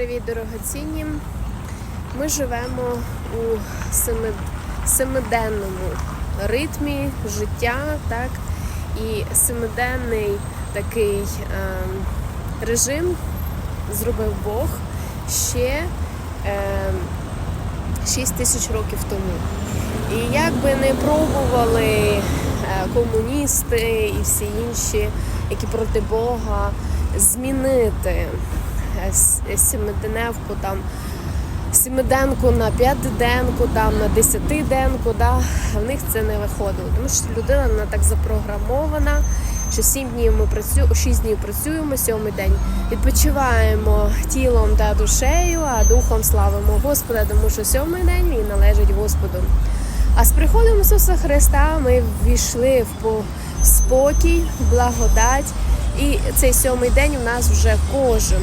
Привіт, дорогоцінні! Ми живемо у семи... семиденному ритмі життя, так? І семиденний такий е, режим зробив Бог ще е, 6 тисяч років тому. І як би не пробували е, комуністи і всі інші, які проти Бога, змінити с- сімиденевку там. Сімиденку на п'ятиденку, там на десятиденку, да, в них це не виходило. Тому що людина вона так запрограмована, що сім днів ми працюємо, шість днів працюємо, сьомий день відпочиваємо тілом та душею, а духом славимо Господа, тому що сьомий день він належить Господу. А з приходом Ісуса Христа ми ввійшли в спокій, в благодать, і цей сьомий день у нас вже кожен